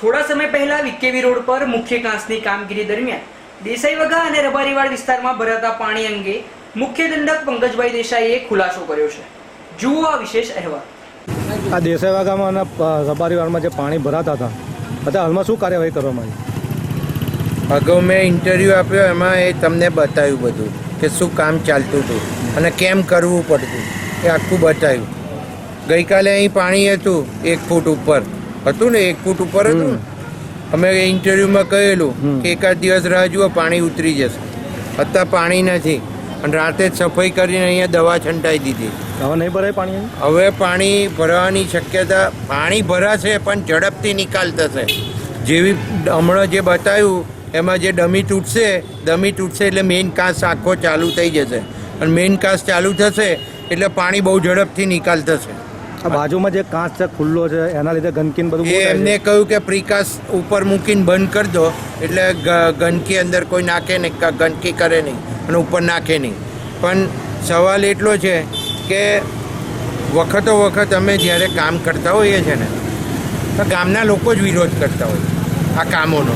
થોડા સમય પહેલા વિકેવી રોડ પર મુખ્ય કાંસની કામગીરી દરમિયાન દેસાઈવગા અને રબારીવાડ વિસ્તારમાં ભરાતા પાણી અંગે મુખ્ય દંડક પંકજભાઈ દેસાઈએ ખુલાસો કર્યો છે. જુઓ આ વિશેષ અહેવાલ. આ દેસાઈવાગામાં અને રબારીવાડમાં જે પાણી ભરાતા હતા અત્યારે હાલમાં શું કાર્યવાહી કરવામાં આવી? અગાઉ મેં ઇન્ટરવ્યૂ આપ્યો એમાં એ તમને બતાવ્યું બધું કે શું કામ ચાલતું હતું અને કેમ કરવું પડતું એ આખું બતાવ્યું. ગઈકાલે અહીં પાણી હતું એક ફૂટ ઉપર. હતું ને એક ફૂટ ઉપર હતું અમે ઇન્ટરવ્યુમાં કહેલું. કે એકાદ દિવસ રાહ જુઓ પાણી ઉતરી જશે. અત્યારે પાણી નથી. અને રાતે જ સફાઈ કરીને અહીંયા દવા છંટાઈ દીધી. હવે નહીં ભરાય પાણી? હવે પાણી ભરવાની શક્યતા પાણી ભરાશે પણ ઝડપથી નિકાલ થશે. જેવી હમણાં જે બતાવ્યું એમાં જે ડમી તૂટશે ડમી તૂટશે એટલે મેઇન કાસ આખો ચાલુ થઈ જશે. અને મેઇન કાસ ચાલુ થશે એટલે પાણી બહુ ઝડપથી નિકાલ થશે. આ બાજુમાં જે કાંચ છે ખુલ્લો છે એના લીધે ગંદકી બધું એમને કહ્યું કે પ્રિકાસ ઉપર મૂકીને બંધ કરી દો એટલે ગંદકી અંદર કોઈ નાખે નહીં ગંદકી કરે નહીં અને ઉપર નાખે નહીં. પણ સવાલ એટલો છે કે વખતો વખત અમે જ્યારે કામ કરતા હોઈએ છીએ ને તો ગામના લોકો જ વિરોધ કરતા હોય આ કામોનો.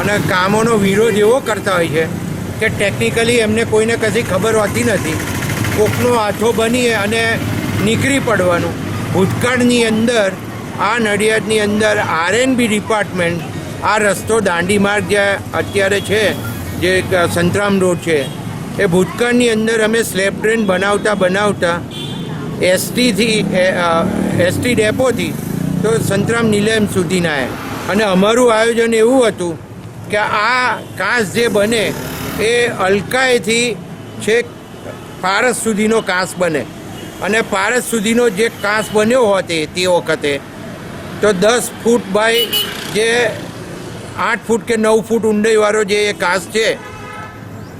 અને કામોનો વિરોધ એવો કરતા હોય છે કે ટેકનિકલી એમને કોઈને કશી ખબર હોતી નથી. કોકનો હાથો બની અને નીકળી પડવાનું. ભૂતકાળની અંદર, આ નડિયાદની અંદર આરએનબી ડિપાર્ટમેન્ટ, આ રસ્તો દાંડી માર્ગ જે અત્યારે છે, જે સંતરામ રોડ છે, એ ભૂતકાળની અંદર અમે સ્લેબ ડ્રેન બનાવતા બનાવતા એસટીથી એસટી ડેપોથી તો સંતરામ નિલયમ સુધીના અને અમારું આયોજન એવું હતું કે આ કાંસ જે બને એ અલકાએથી છેક પારસ સુધીનો કાંસ બને. અને પારસ સુધીનો જે કાંસ બન્યો હોતે તે વખતે, તો દસ ફૂટ બાય જે આઠ ફૂટ કે નવ ફૂટ ઊંડાઈવાળો જે એ કાંસ છે,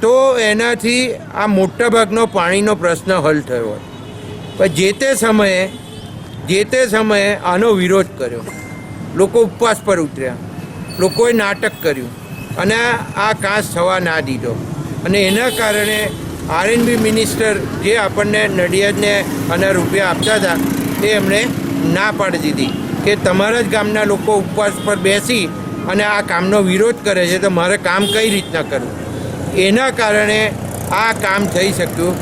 તો એનાથી આ મોટાભાગનો પાણીનો પ્રશ્ન હલ થયો. હોય પણ જે તે સમયે, જે તે સમયે આનો વિરોધ કર્યો. લોકો ઉપવાસ પર ઉતર્યા. લોકોએ નાટક કર્યું. અને આ કાંસ થવા ના દીધો. અને એના કારણે આરએનબી મિનિસ્ટર જે આપણને નડિયાદને અને રૂપિયા આપતા હતા, એ એમણે ના પાડી દીધી કે તમારા જ ગામના લોકો ઉપવાસ પર બેસી અને આ કામનો વિરોધ કરે છે, તો મારે કામ કઈ રીતના કરવું? એના કારણે આ કામ થઈ શક્યું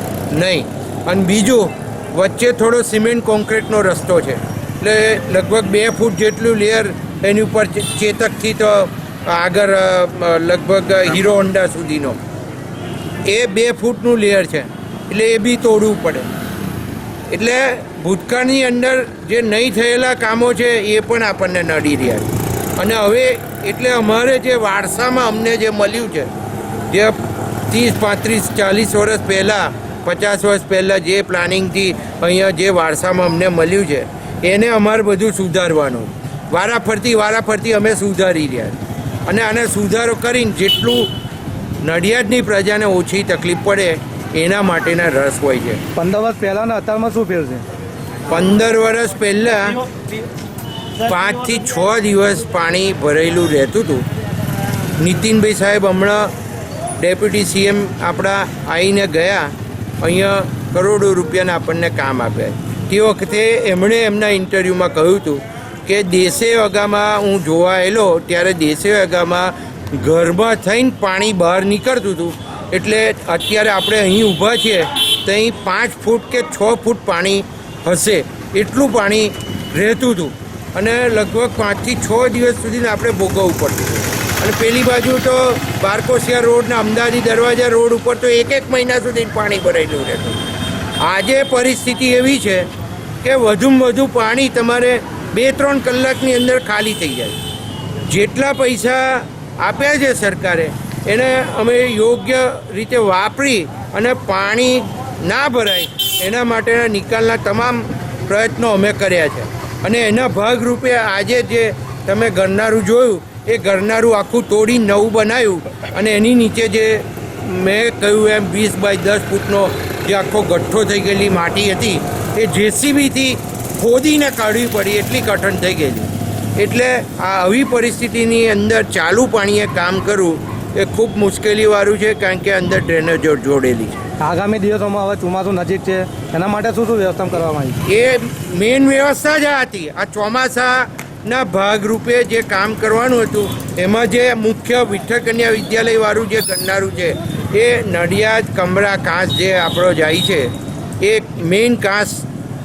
નહીં. અને બીજું, વચ્ચે થોડો સિમેન્ટ કોન્ક્રીટનો રસ્તો છે. એટલે લગભગ બે ફૂટ જેટલું લેયર એની ઉપર ચેતકથી તો આગળ લગભગ હીરો હોન્ડા સુધીનો. એ બે ફૂટનું લેયર છે. એટલે એ બી તોડવું પડે. એટલે ભૂતકાળની અંદર જે નહીં થયેલા કામો છે, એ પણ આપણને નડી રહ્યા છે. અને હવે એટલે અમારે જે વારસામાં અમને જે મળ્યું છે, જે ત્રીસ, પાંત્રીસ, ચાલીસ વર્ષ પહેલાં, પચાસ વર્ષ પહેલાં જે પ્લાનિંગથી અહીંયા જે વારસામાં અમને મળ્યું છે, એને અમારે બધું સુધારવાનું. વારાફરતી વારાફરતી અમે સુધારી રહ્યા. અને આને સુધારો કરીને જેટલું નડિયાદની પ્રજાને ઓછી તકલીફ પડે એના માટેના રસ હોય છે. પંદર વર્ષ પહેલાં ને અત્યારમાં શું ફેર છે? પંદર વર્ષ પહેલાં પાંચથી છ દિવસ પાણી ભરેલું રહેતું હતું. નીતિનભાઈ સાહેબ હમણાં ડેપ્યુટી સીએમ આપણા આવીને ગયા અહીંયા કરોડો રૂપિયાના આપણને કામ આપ્યા. તે વખતે એમણે એમના ઇન્ટરવ્યૂમાં કહ્યું હતું કે દેશે અગામાં હું જોવા આવેલો ત્યારે દેશે વગામાં ઘરમાં થઈને પાણી બહાર નીકળતું હતું. એટલે અત્યારે આપણે અહીં ઊભા છીએ, તો અહીં પાંચ ફૂટ કે છ ફૂટ પાણી હશે. એટલું પાણી રહેતું હતું. અને લગભગ પાંચથી છ દિવસ સુધીને આપણે ભોગવવું પડતું હતું. અને પેલી બાજુ તો બારકોસિયા રોડ ને અમદાવાદી દરવાજા રોડ ઉપર તો એક એક મહિના સુધી પાણી ભરાયેલું રહેતું. આજે પરિસ્થિતિ એવી છે કે વધુમાં વધુ પાણી તમારે બે ત્રણ કલાકની અંદર ખાલી થઈ જાય. જેટલા પૈસા આપ્યા છે સરકારે. એને અમે યોગ્ય રીતે વાપરી અને પાણી ના ભરાય એના માટેના નિકાલના તમામ પ્રયત્નો અમે કર્યા છે. અને એના ભાગરૂપે આજે જે તમે ગરનારું જોયું, એ ગરનારું આખું તોડી નવું બનાવ્યું અને એની નીચે જે મેં કહ્યું એમ વીસ બાય દસ ફૂટનો જે આખો ગઠ્ઠો થઈ ગયેલી માટી હતી, એ જેસીબીથી ખોદીને કાઢવી પડી, એટલી કઠણ થઈ ગયેલી. એટલે આ આવી પરિસ્થિતિની અંદર ચાલુ પાણીએ કામ કરવું એ ખૂબ મુશ્કેલીવાળું છે કારણ કે અંદર ડ્રેનેજો જોડેલી છે. આગામી દિવસોમાં હવે ચોમાસું નજીક છે એના માટે શું શું વ્યવસ્થા કરવામાં આવી? એ મેઇન વ્યવસ્થા જ આ હતી. આ ચોમાસાના ભાગરૂપે જે કામ કરવાનું હતું એમાં જે મુખ્ય વિઠ્ઠલ કન્યા વિદ્યાલયવાળું જે કરનારું છે એ નડિયાદ કમરા કાંસ જે આપણો જાય છે એ મેઇન કાંસ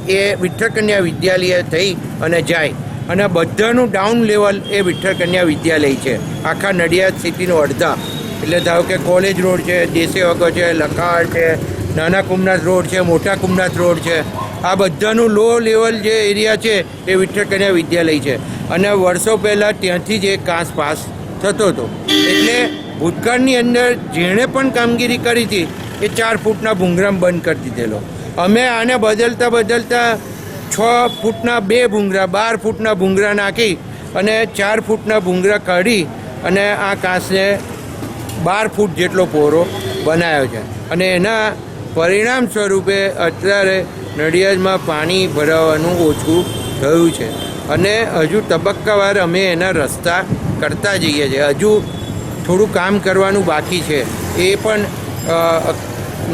એ વિઠ્ઠલ કન્યા વિદ્યાલય થઈ અને જાય. અને બધાનું ડાઉન લેવલ એ વિઠ્ઠલ કન્યા વિદ્યાલય છે. આખા નડિયાદ સિટીનો અડધા. એટલે ધારો કે કોલેજ રોડ છે, દેશે વગર છે લખાડ છે, નાના કુમનાથ રોડ છે, મોટા કુમનાથ રોડ છે. આ બધાનું લો લેવલ જે એરિયા છે એ વિઠ્ઠલ કન્યા વિદ્યાલય છે. અને વર્ષો પહેલાં ત્યાંથી જ એ કાંસ પાસ થતો હતો. એટલે ભૂતકાળની અંદર જેણે પણ કામગીરી કરી હતી, એ ચાર ફૂટના ભૂંગરામ બંધ કરી દીધેલો. અમે આને બદલતા બદલતા છ ફૂટના બે ભૂંગરા, બાર ફૂટના ભૂંગરા નાખી અને ચાર ફૂટના ભૂંગરા કાઢી અને આ કાંસને બાર ફૂટ જેટલો પહોરો બનાવ્યો છે. અને એના પરિણામ સ્વરૂપે અત્યારે નડિયાદમાં પાણી ભરાવાનું ઓછું થયું છે. અને હજુ તબક્કાવાર અમે એના રસ્તા કરતા જઈએ છીએ. હજુ થોડું કામ કરવાનું બાકી છે. એ પણ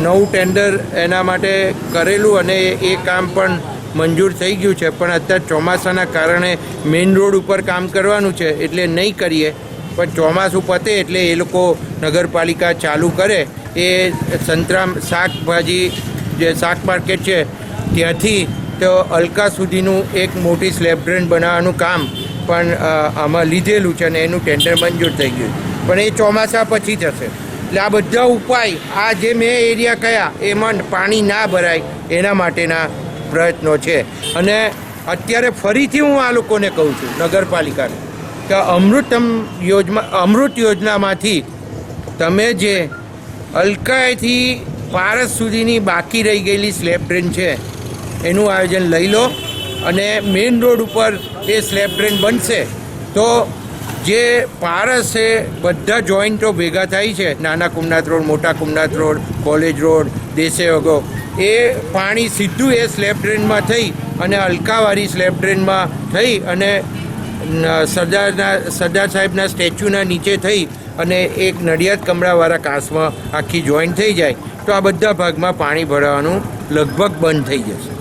નવું ટેન્ડર એના માટે કરેલું અને એ કામ પણ મંજૂર થઈ ગયું છે, પણ અત્યારે ચોમાસાના કારણે મેઇન રોડ ઉપર કામ કરવાનું છે, એટલે નહીં કરીએ. પણ ચોમાસું પતે એટલે એ લોકો નગરપાલિકા ચાલુ કરે. એ સંતરામ શાકભાજી જે શાક માર્કેટ છે, ત્યાંથી તો અલકા સુધીનું એક મોટી સ્લેબ ડ્રેન બનાવવાનું કામ પણ આમાં લીધેલું છે અને એનું ટેન્ડર મંજૂર થઈ ગયું પણ એ ચોમાસા પછી થશે એટલે આ બધા ઉપાય, આ જે મેં એરિયા કયા, એમાં પાણી ના ભરાય, એના માટેના પ્રયત્નો છે. અને અત્યારે ફરીથી હું આ લોકોને કહું છું, નગરપાલિકાને, કે અમૃતમ યોજના, અમૃત યોજનામાંથી તમે જે અલકાયથી પારસ સુધીની બાકી રહી ગયેલી સ્લેબ ટ્રેન છે, એનું આયોજન લઈ લો. અને મેઇન રોડ ઉપર એ સ્લેબ ટ્રેન બનશે, તો જે પારસ છે, બધા જોઈન્ટો ભેગા થાય છે. નાના કુમનાથ રોડ, મોટા કુમનાથ રોડ, કોલેજ રોડ વગો એ પાણી સીધું એ સ્લેબ ટ્રેનમાં થઈ અને અલકાવારી સ્લેબ ટ્રેનમાં થઈ અને સરદારના, સરદાર સાહેબના સ્ટેચ્યુના નીચે થઈ અને એક નડિયાદ કમળાવાળા કાંસમાં આખી જોઈન્ટ થઈ જાય. તો આ બધા ભાગમાં પાણી ભરાવાનું લગભગ બંધ થઈ જશે.